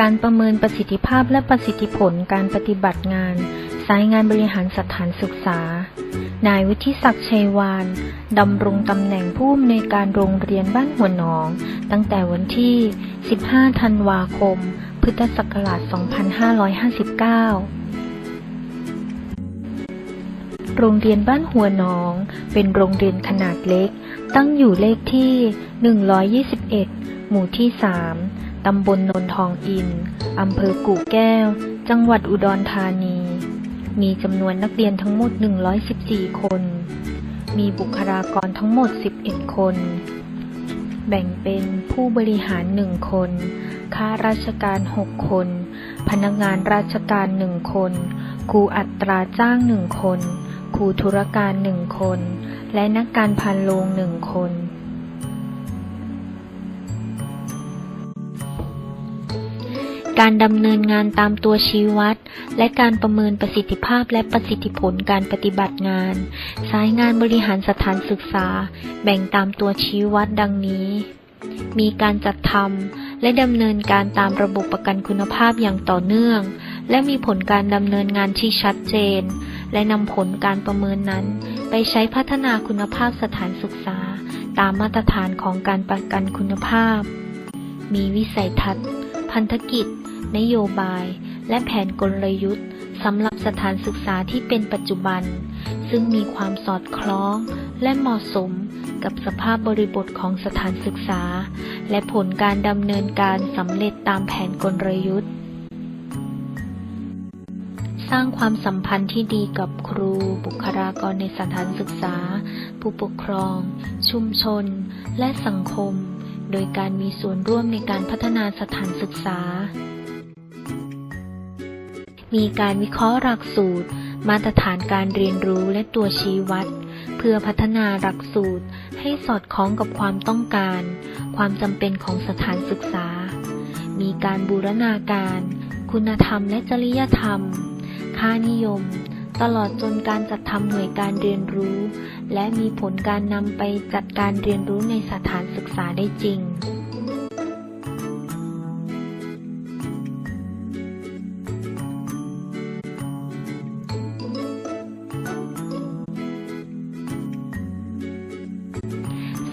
การประเมินประสิทธิภาพและประสิทธิผลการปฏิบัติงาน สายงานบริหารสถานศึกษา นายวุฒิศักดิ์ชัยวาน ดำรงตำแหน่งผู้อำนวยการโรงเรียนบ้านหัวหนอง ตั้งแต่วันที่ 15 ธันวาคม พุทธศักราช 2559โรงเรียนบ้านหัวหนอง เป็นโรงเรียนขนาดเล็ก ตั้งอยู่เลขที่ 121 หมู่ที่ 3 ตำบลนนทองอิน อำเภอกู่แก้ว จังหวัดอุดรธานี มีจำนวนนักเรียนทั้งหมด 114 คน มีบุคลากรทั้งหมด 11 คน แบ่งเป็นผู้บริหาร 1 คน ข้าราชการ 6 คน พนักงานราชการ 1 คน ครูอัตราจ้าง 1 คน ครูธุรการ 1 คน และนักการพันโรงหนึ่งคน การดำเนินงานตามตัวชี้วัด และการประเมินประสิทธิภาพและประสิทธิผลการปฏิบัติงาน สายงานบริหารสถานศึกษา แบ่งตามตัวชี้วัดดังนี้ มีการจัดทำและดำเนินการตามระบบประกันคุณภาพอย่างต่อเนื่อง และมีผลการดำเนินงานที่ชัดเจน และนำผลการประเมินนั้น ไปใช้พัฒนาคุณภาพสถานศึกษา ตามมาตรฐานของการประกันคุณภาพ มีวิสัยทัศน์พันธกิจ นโยบาย และแผนกลยุทธ์สำหรับสถานศึกษาที่เป็นปัจจุบัน ซึ่งมีความสอดคล้องและเหมาะสมกับสภาพบริบทของสถานศึกษา และผลการดำเนินการสำเร็จตามแผนกลยุทธ์ สร้างความสัมพันธ์ที่ดีกับครู บุคลากรในสถานศึกษา ผู้ปกครอง ชุมชน และสังคม โดยการมีส่วนร่วมในการพัฒนาสถานศึกษา มีการวิเคราะห์หลักสูตร มาตรฐานการเรียนรู้และตัวชี้วัด เพื่อพัฒนาหลักสูตรให้สอดคล้องกับความต้องการ ความจำเป็นของสถานศึกษา มีการบูรณาการ คุณธรรมและจริยธรรม ค่านิยม ตลอดจนการจัดทำหน่วยการเรียนรู้ และมีผลการนำไปจัดการเรียนรู้ในสถานศึกษาได้จริง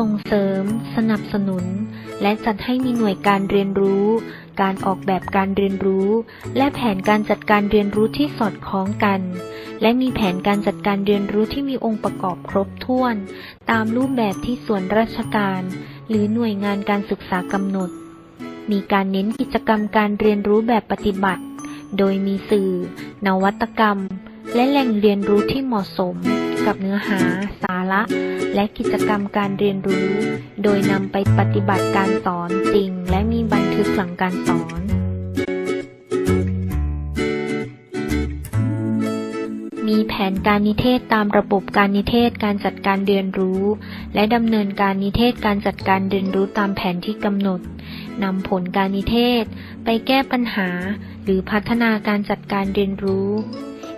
ส่งเสริม สนับสนุน และจัดให้มีหน่วยการเรียนรู้ การออกแบบการเรียนรู้ และแผนการจัดการเรียนรู้ที่สอดคล้องกัน และมีแผนการจัดการเรียนรู้ที่มีองค์ประกอบครบถ้วน ตามรูปแบบที่ส่วนราชการ หรือหน่วยงานการศึกษากำหนด มีการเน้นกิจกรรมการเรียนรู้แบบปฏิบัติ โดยมีสื่อ นวัตกรรม และแหล่งเรียนรู้ที่เหมาะสม กับเนื้อหา สาระ และกิจกรรมการเรียนรู้ โดยนำไปปฏิบัติการสอนจริง และมีบันทึกหลังการสอนมีแผนการนิเทศตามระบบการนิเทศการจัดการเรียนรู้ และดำเนินการนิเทศการจัดการเรียนรู้ตามแผนที่กำหนดนำผลการนิเทศ ไปแก้ปัญหา หรือพัฒนาการจัดการเรียนรู้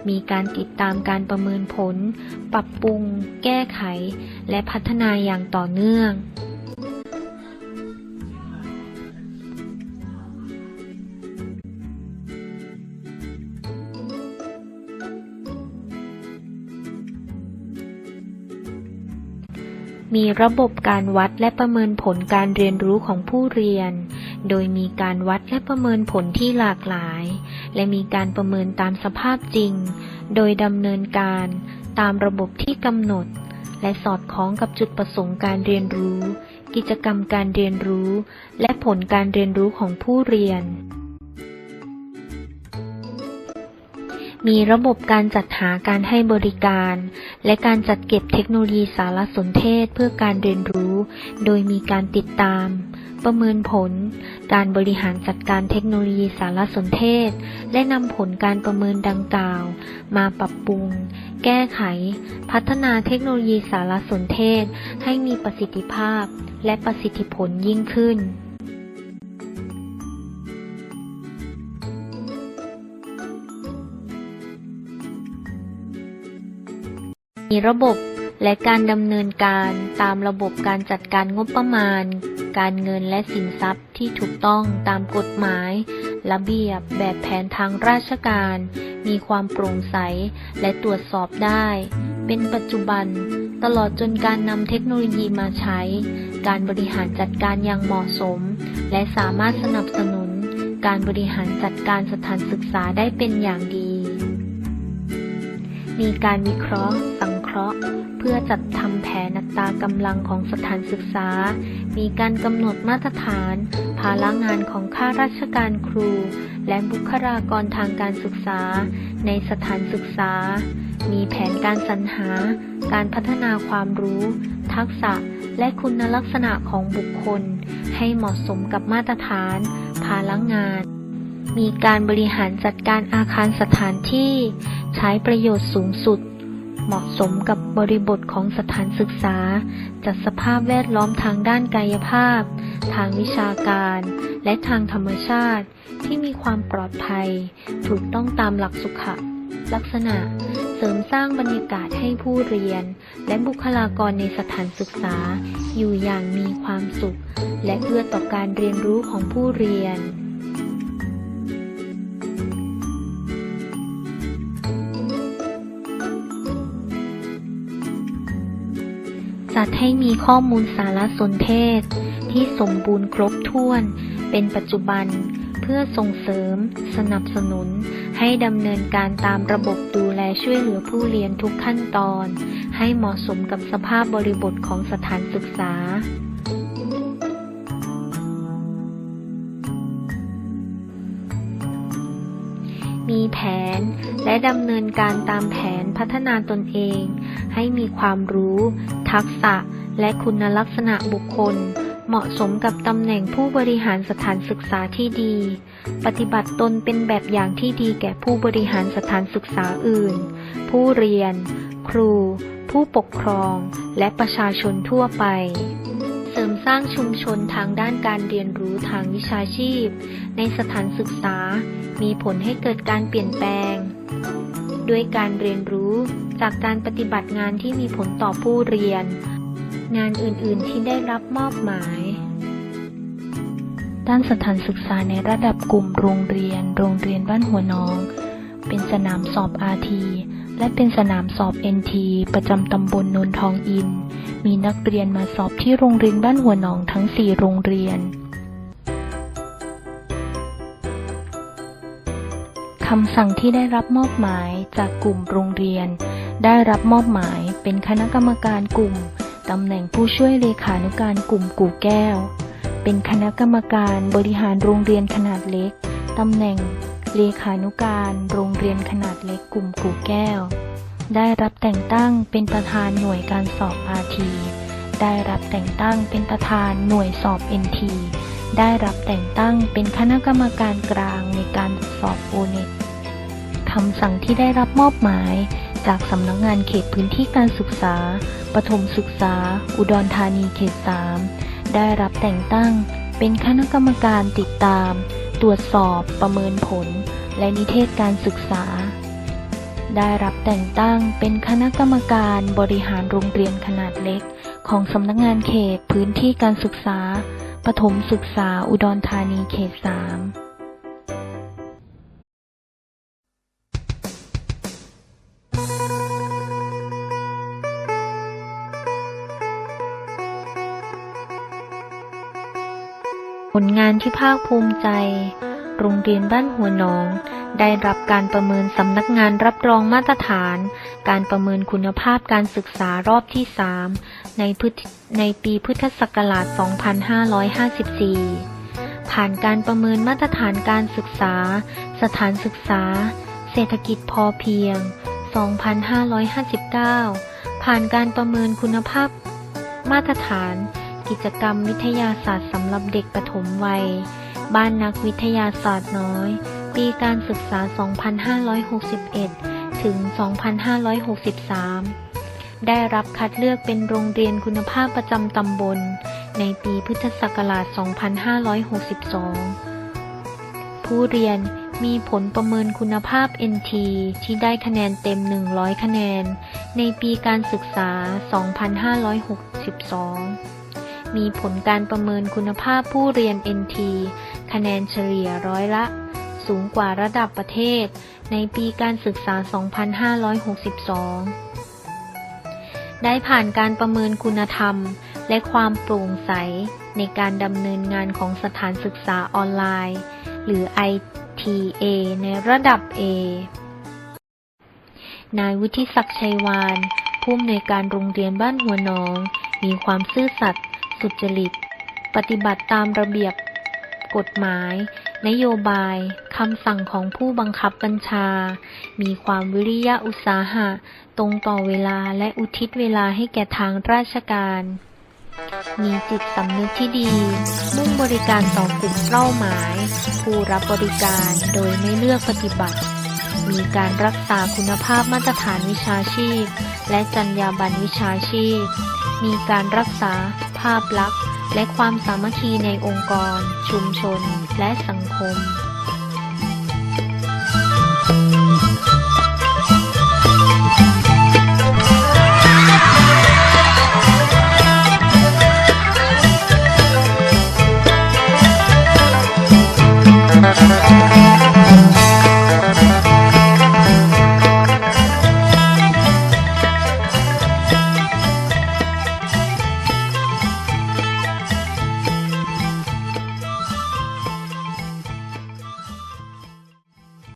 มีการติดตามการประเมินผล ปรับปรุง แก้ไข และพัฒนาอย่างต่อเนื่องมีระบบการวัดและประเมินผลการเรียนรู้ของผู้เรียน โดยมีการวัดและประเมินผลที่หลากหลาย และมีการประเมินตามสภาพจริง โดยดำเนินการตามระบบที่กำหนด และสอดคล้องกับจุดประสงค์การเรียนรู้ กิจกรรมการเรียนรู้ และผลการเรียนรู้ของผู้เรียน มีระบบการจัดหาการให้บริการ และการจัดเก็บเทคโนโลยีสารสนเทศเพื่อการเรียนรู้ โดยมีการติดตามประเมินผล การบริหารจัดการเทคโนโลยีสารสนเทศ และนำผลการประเมินดังกล่าว มาปรับปรุง แก้ไข พัฒนาเทคโนโลยีสารสนเทศ ให้มีประสิทธิภาพ และประสิทธิผลยิ่งขึ้นมีระบบ และการดำเนินการตามระบบการจัดการงบประมาณ การเงินและสินทรัพย์ที่ถูกต้องตามกฎหมาย ระเบียบแบบแผนทางราชการ มีความโปร่งใสและตรวจสอบได้ เป็นปัจจุบัน ตลอดจนการนำเทคโนโลยีมาใช้ การบริหารจัดการอย่างเหมาะสม และสามารถสนับสนุน การบริหารจัดการสถานศึกษาได้เป็นอย่างดี มีการวิเคราะห์ สังเคราะห์ พื่อจัดทำแผนอัตรากำลังของสถานศึกษา มีการกำหนดมาตรฐาน ภาระงานของข้าราชการครู และบุคลากรทางการศึกษา ในสถานศึกษา มีแผนการสรรหา การพัฒนาความรู้ ทักษะ และคุณลักษณะของบุคคล ให้เหมาะสมกับมาตรฐาน ภาระงานมีการบริหารจัดการอาคารสถานที่ ใช้ประโยชน์สูงสุด เหมาะสมกับบริบทของสถานศึกษา จัดสภาพแวดล้อมทางด้านกายภาพ ทางวิชาการ และทางธรรมชาติ ที่มีความปลอดภัย ถูกต้องตามหลักสุขลักษณะ เสริมสร้างบรรยากาศให้ผู้เรียน และบุคลากรในสถานศึกษา อยู่อย่างมีความสุข และเอื้อต่อการเรียนรู้ของผู้เรียน จัดให้มีข้อมูลสารสนเทศ ที่สมบูรณ์ครบถ้วน เป็นปัจจุบัน เพื่อส่งเสริม สนับสนุน ให้ดำเนินการตามระบบดูแลช่วยเหลือผู้เรียนทุกขั้นตอน ให้เหมาะสมกับสภาพบริบทของสถานศึกษามีแผนและดำเนินการตามแผนพัฒนาตนเอง ให้มีความรู้ ทักษะ และคุณลักษณะบุคคล เหมาะสมกับตำแหน่งผู้บริหารสถานศึกษาที่ดี ปฏิบัติตนเป็นแบบอย่างที่ดีแก่ผู้บริหารสถานศึกษาอื่น ผู้เรียน ครู ผู้ปกครอง และประชาชนทั่วไปเสริมสร้างชุมชนทางด้านการเรียนรู้ทางวิชาชีพ ในสถานศึกษา มีผลให้เกิดการเปลี่ยนแปลง ด้วยการเรียนรู้ จากการปฏิบัติงานที่มีผลต่อผู้เรียน งานอื่นๆที่ได้รับมอบหมาย ด้านสถานศึกษาในระดับกลุ่มโรงเรียน โรงเรียนบ้านหัวน้อง เป็นสนามสอบ RT และเป็นสนามสอบ NT ประจำตำบลนนทองอิน มีนักเรียนมาสอบที่โรงเรียนบ้านหัวหนองทั้ง 4 โรงเรียนคำสั่งที่ได้รับมอบหมายจากกลุ่มโรงเรียน ได้รับมอบหมายเป็นคณะกรรมการกลุ่มตำแหน่งผู้ช่วยเลขานุการกลุ่มกู่แก้ว เป็นคณะกรรมการบริหารโรงเรียนขนาดเล็กตำแหน่งเลขานุการโรงเรียนขนาดเล็กกลุ่มกู่แก้ว ได้รับแต่งตั้งเป็นประธานหน่วยการสอบ RT ได้รับแต่งตั้งเป็นประธานหน่วยสอบ NT ได้รับแต่งตั้งเป็นคณะกรรมการกลางในการสอบ o n e t คำสั่งที่ได้รับมอบหมาย จากสำนักงงานเขตพื้นที่การศึกษาประถมศึกษา อุดรธานีเขต 3 ได้รับแต่งตั้ง เป็นคณะกรรมการติดตาม ตรวจสอบประเมินผล และนิเทศการศึกษา ได้รับแต่งตั้งเป็นคณะกรรมการบริหารโรงเรียนขนาดเล็ก ของสำนักงานเขตพื้นที่การศึกษาประถมศึกษาอุดรธานีเขต 3 ผลงานที่ภาคภูมิใจ โรงเรียนบ้านหัวหนอง ได้รับการประเมินสำนักงานรับรองมาตรฐาน การประเมินคุณภาพการศึกษารอบที่ 3 ในพในปีพุทธศักราช 2554 ผ่านการประเมินมาตรฐานการศึกษา สถานศึกษา เศรษฐกิจพอเพียง 2559 ผ่านการประเมินคุณภาพมาตรฐาน กิจกรรมวิทยาศาสตร์สำหรับเด็กปฐมวัย บ้านนักวิทยาศาสตร์น้อย ปีการศึกษา 2561 ถึง 2563 ได้รับคัดเลือกเป็นโรงเรียนคุณภาพประจำตำบล ในปีพุทธศักราช 2562 ผู้เรียนมีผลประเมินคุณภาพ NT ที่ได้คะแนนเต็ม 100 คะแนน ในปีการศึกษา 2562 มีผลการประเมินคุณภาพผู้เรียน NT คะแนนเฉลี่ยร้อยละ สูงกว่าระดับประเทศ ในปีการศึกษา 2562 ได้ผ่านการประเมินคุณธรรม และความโปร่งใส ในการดำเนินงานของสถานศึกษาออนไลน์ หรือ ITA ในระดับ A นายวุฒิศักดิ์ชัยวานผู้อำนวยการโรงเรียนบ้านหัวหนอง มีความซื่อสัตย์ สุจริต ปฏิบัติตามระเบียบ กฎหมาย นโยบายคำสั่งของผู้บังคับบัญชา มีความวิริยะอุตสาหะ ตรงต่อเวลาและอุทิศเวลาให้แก่ทางราชการ มีจิตสำนึกที่ดี มุ่งบริการต่อกลุ่มเป้าหมาย ผู้รับบริการโดยไม่เลือกปฏิบัติ มีการรักษาคุณภาพมาตรฐานวิชาชีพ และจรรยาบรรณวิชาชีพ มีการรักษา ภาพลักษณ์ และความสามัคคีในองค์กร ชุมชน และสังคม